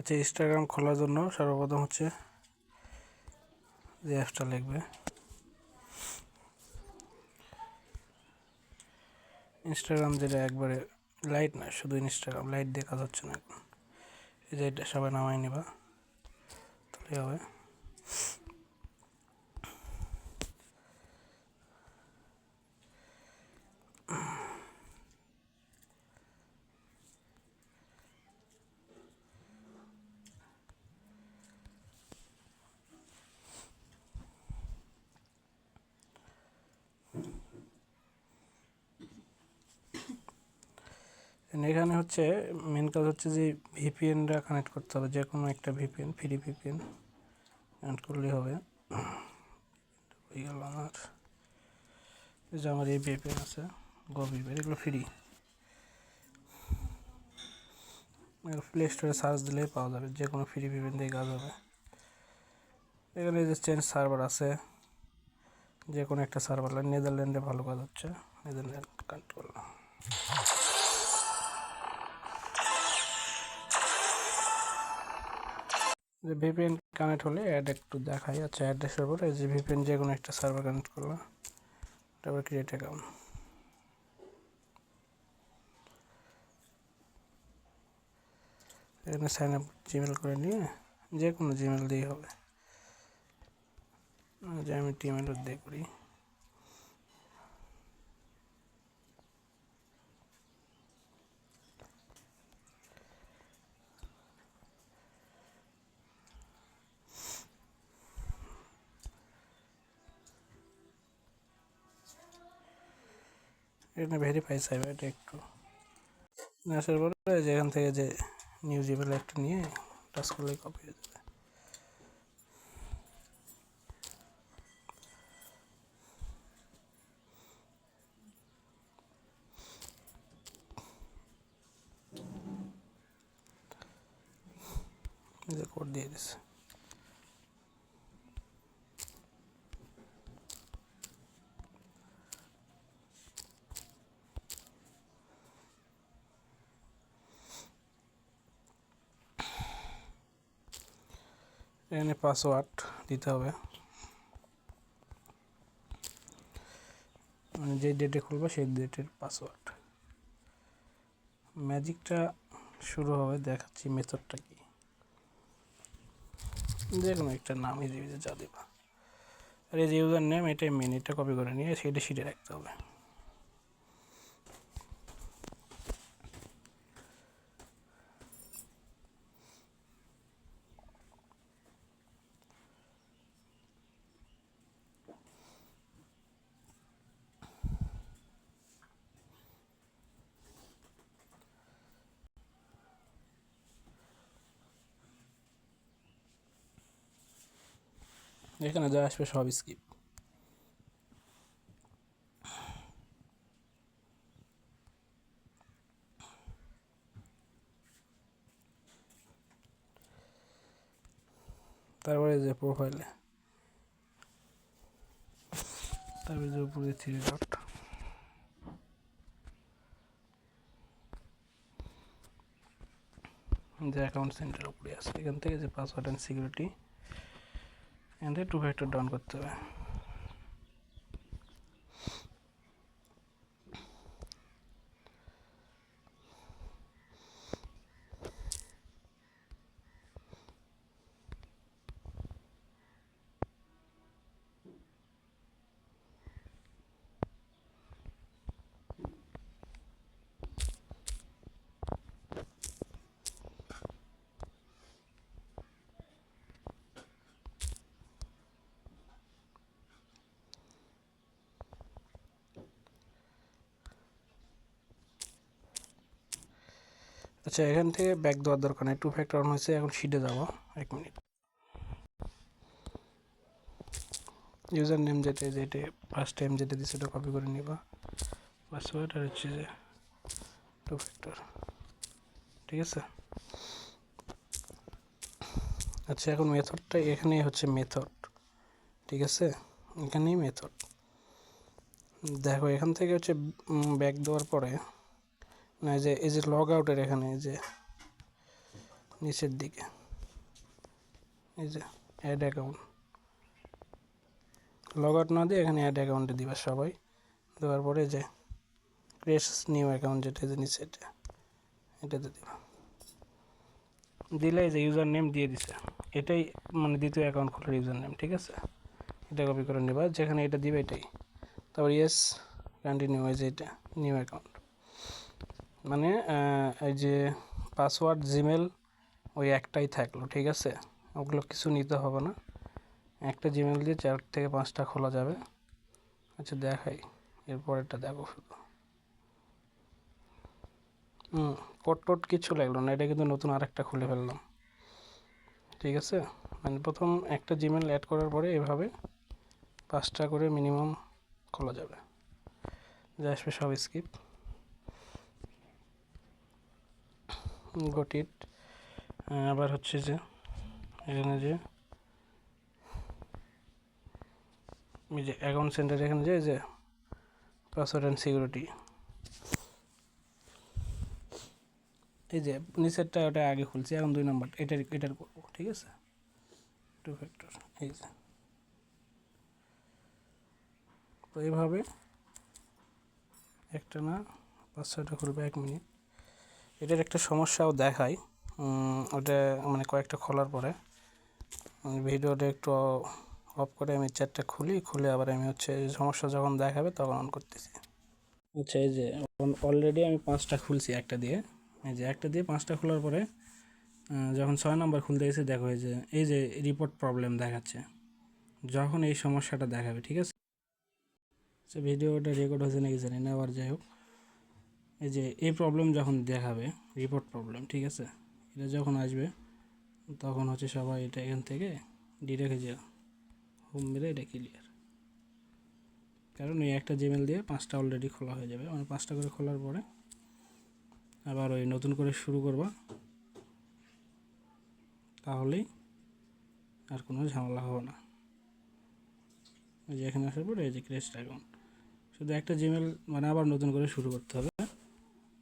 আচ্ছা ইনস্টাগ্রাম খোলার জন্য সর্বপ্রথম হচ্ছে যে অ্যাপসটা লিখবে। ইনস্টাগ্রাম যেটা একবারে লাইট না, শুধু ইনস্টাগ্রাম লাইট দিয়ে কাজ হচ্ছে না এই যে এটা সবাই নামাই নেবা তাহলে হবে। এখানে হচ্ছে মেন কাজ হচ্ছে যে ভিপিএনটা কানেক্ট করতে হবে, যে কোনো একটা ভিপিএন ফ্রি ভিপিএন কানেক্ট করলেই হবে। হয়ে গেল আমার। যে আমার এই ভিপিএন আছে গো ভিপিএন এগুলো ফ্রি প্লে স্টোরে সার্চ দিলেই পাওয়া যাবে, যে কোনো ফ্রি ভিপিএন দিয়ে কাজ হবে। এখানে যে চেঞ্জ সার্ভার আছে, যে কোনো একটা সার্ভার নেদারল্যান্ডে ভালো কাজ হচ্ছে নেদারল্যান্ড কানেক্ট করলাম যে ভিপিএন কানেক্ট হলে অ্যাড একটু দেখাই। আচ্ছা অ্যাড্রেসের পরে যে ভিপিএন যে কোনো একটা সার্ভার কানেক্ট করলাম। তারপর ক্রিয়েট অ্যাকাউন্ট এখানে সাইন আপ জিমেল করে নিয়ে যে কোনো জিমেল দিয়ে হবে। যে আমি টিমেলও দিয়ে করি। এখানে ভেরিফাই চাইবে এটা একটু আসার পরে যেখান থেকে যে নিউজ ইমেল একটা নিয়ে টাচ করলে কপি হয়ে যাবে যে কোড দিয়ে দিছে এখানে পাসওয়ার্ড দিতে হবে। মানে যে ডেটে খুলবো সেই ডেটের পাসওয়ার্ড ম্যাজিকটা শুরু হবে, দেখাচ্ছি মেথডটা কি। যে কোনো একটা নাম হিসেবে যা দেবা। আর এই যে ইউজার নেম এটাই মেন এটা কপি করে নিয়ে, সেটা শিটে রাখতে হবে। এখানে যা আসবে সব স্কিপ তারপরে যে প্রোফাইলে তারপরে যে উপরে থ্রি ডট যে অ্যাকাউন্ট সেন্টার উপরে আছে, এখান থেকে যে পাসওয়ার্ড অ্যান্ড সিকিউরিটি থেকে টু ফ্যাক্টর ডাউন করতে হবে। আচ্ছা এখান থেকে ব্যাক দেওয়ার দরকার নেই। টু ফ্যাক্টর অন হয়েছে, এখন শিটে যাব। এক মিনিট ইউজার নেম যেটা যেটা ফার্স্ট টাইম যেটা দিচ্ছে সেটা কপি করে নিবা। পাসওয়ার্ড আর হচ্ছে যে টু ফ্যাক্টর ঠিক আছে? আচ্ছা এখন মেথডটা এখানেই হচ্ছে মেথড। ঠিক আছে? এখানেই মেথড। দেখো, এখান থেকে হচ্ছে ব্যাক দেওয়ার পরে না যে, এই যে লগ আউটের এখানে, এই যে, নিচের দিকে, এই যে অ্যাড অ্যাকাউন্ট লগ আউট না দিয়ে এখানে অ্যাড অ্যাকাউন্টে দিবা সবাই। দেওয়ার পরে যে ক্রেস নিউ অ্যাকাউন্ট যেটা যে নিচে এটা, এটাতে দিবা। দিলে যে ইউজার নেম দিয়ে দিছে। এটাই মানে দ্বিতীয় অ্যাকাউন্ট খোলার ইউজার নেম ঠিক আছে? এটা কপি করে নেবা। যেখানে এটা দিবে এটাই। তারপর ইয়েস কন্টিনিউ এই যে এটা নিউ অ্যাকাউন্ট মানে এই যে পাসওয়ার্ড জিমেল ওই একটাই থাকল, ঠিক আছে? ওগুলো কিছু নিতে হবে না। একটা জিমেল দিয়ে চার থেকে পাঁচটা খোলা যাবে। আচ্ছা দেখাই। এরপরেরটা দেখো শুধু। হুম কোড টোড কিছু লাগল না, এটা কিন্তু নতুন আরেকটা খুলে ফেললাম। ঠিক আছে? মানে প্রথম একটা জিমেল অ্যাড করার পরে এভাবে পাঁচটা করে মিনিমাম খোলা যাবে। যা আসবে সব স্কিপ গটিট আবার হচ্ছে যে এখানে যে, এই যে অ্যাকাউন্ট সেন্টার এখানে যে, এই যে পাসওয়ার্ড অ্যান্ড সিকিউরিটি এই যে নিচেরটা ওটা আগে খুলছি, এখন দুই নম্বর, এটার এটার করব, ঠিক আছে? টু ফ্যাক্টর এই যে। তো এইভাবে একটা না পাঁচ ছয়টা খুলবে এক মিনিট। এটার একটা সমস্যাও দেখায়। ওটা মানে কয়েকটা খোলার পরে। ভিডিওটা একটু অফ করে আমি চ্যাটটা খুলি, খুলে আবার আমি হচ্ছে সমস্যা যখন দেখাবে তখন অন করতেছি। আচ্ছা এই যে অলরেডি আমি পাঁচটা খুলছি একটা দিয়ে। এই যে একটা দিয়ে পাঁচটা খোলার পরে যখন ছয় নম্বর খুলতে গেছি, দেখো এই যে এই যে রিপোর্ট প্রবলেম দেখাচ্ছে। যখন এই সমস্যাটা দেখাবে, ঠিক আছে? ভিডিওটা রেকর্ড হয়েছে নাকি জানি না, আবার যাই হোক। এই যে এই প্রবলেম যখন দেখাবে রিপোর্ট প্রবলেম ঠিক আছে? এটা যখন আসবে, তখন হচ্ছে সবাই এটা এখান থেকে ডিরেক্ট যে হোম মেরে এটা ক্লিয়ার কারণ এই একটা জিমেল দিয়ে পাঁচটা অলরেডি খোলা হয়ে যাবে। মানে পাঁচটা করে খোলার পরে আবার ওই নতুন করে শুরু করবা। তাহলেই আর কোনো ঝামেলা হবে না। এই যে এখানে আসার পরে এই যে ক্রেস্ট অ্যাকাউন্ট শুধু একটা জিমেল মানে আবার নতুন করে শুরু করতে হবে।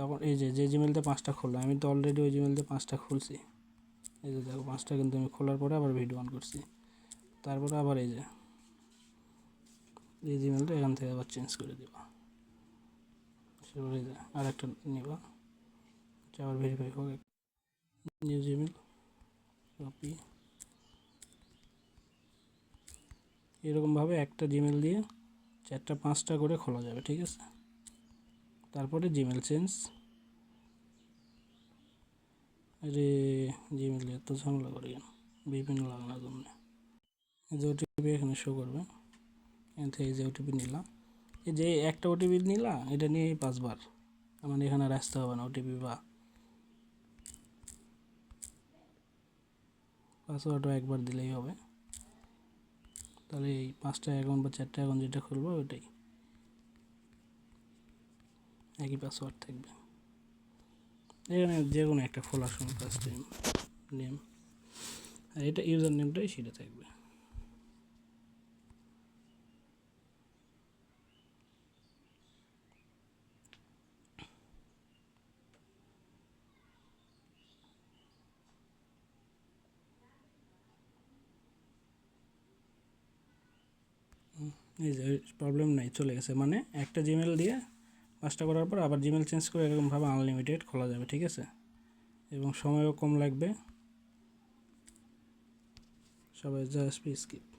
তখন এই যে যে জিমেলতে পাঁচটা খুললো, আমি তো অলরেডি ওই জিমেলতে পাঁচটা খুলছি। এই যে দেখো, পাঁচটা কিন্তু আমি খোলার পরে আবার ভিডিও অন করছি। তারপরে আবার এই যে, এই জিমেলটা এখান থেকে আবার চেঞ্জ করে দেবা। সেবার এই যে আর একটা নিবা আবার ভেরিফাই হোক নিউ জিমেল কপি এরকমভাবে একটা জিমেল দিয়ে চারটা, পাঁচটা করে খোলা যাবে, ঠিক আছে? তারপরে জিমেল চেঞ্জ আরে জিমেল এত ঝামেলা করে কেন? বিভিন্ন লাগানোর জন্য। যে ওটিপি এখানে শো করবে। এখান থেকে যে ওটিপি নিলাম। এই যে একটা ওটিপি নিলাম এটা নিয়ে পাঁচবার। মানে এখানে আর আসতে হবে না ওটিপি বা পাসওয়ার্ডও একবার দিলেই হবে। তাহলে এই পাঁচটা অ্যাকাউন্ট বা চারটা অ্যাকাউন্ট যেটা খুলবো ওটাই একই পাসওয়ার্ড থাকবে। এখানে যে কোনো একটা খোলার সময় ফার্স্ট টাইম নেম আর এটা ইউজার নেমটাই সেটা থাকবে। এই যে প্রবলেম নাই, চলে গেছে। মানে একটা জিমেল দিয়ে পাঁচটা করার পর আবার জিমেল চেঞ্জ করে এরকমভাবে আনলিমিটেড খোলা যাবে, ঠিক আছে? এবং সময়ও কম লাগবে। সবাই জাস্ট স্কিপ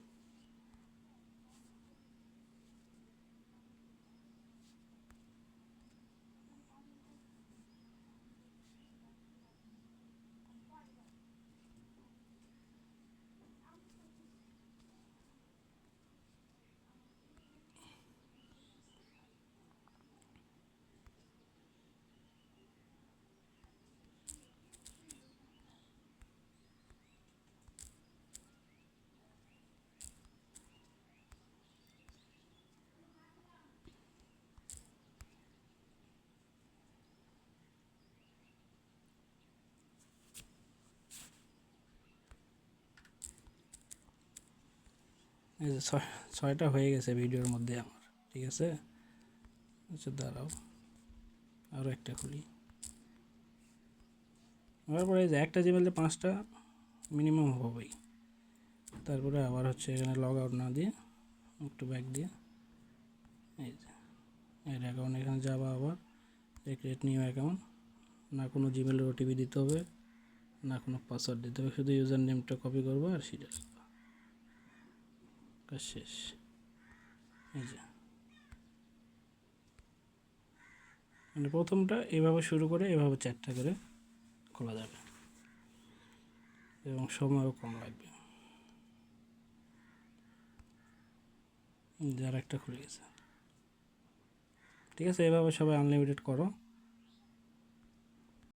এই যে ছয়, ছয়টা হয়ে গেছে ভিডিওর মধ্যে আমার, ঠিক আছে? আচ্ছা দাঁড়াও। আরও একটা খুলি। তারপরে এই যে একটা জিমেলে পাঁচটা মিনিমাম হবেই তারপরে আবার হচ্ছে এখানে লগ আউট না দিয়ে একটু ব্যাক দিয়ে এই যে এর অ্যাকাউন্ট এখানে যাবা আবার ক্রিয়েট নিউ অ্যাকাউন্ট না কোনো জিমেলের ওটিপি দিতে হবে, না কোনো পাসওয়ার্ড দিতে হবে, শুধু ইউজার নেমটা কপি করব আর সেটা শেষ। এই যে। মানে প্রথমটা এভাবে শুরু করে, এভাবে চারটা করে খোলা যাবে। এবং সময়ও কম লাগবে। যার একটা খুলে গেছে। ঠিক আছে, এভাবে সবাই আনলিমিটেড করো।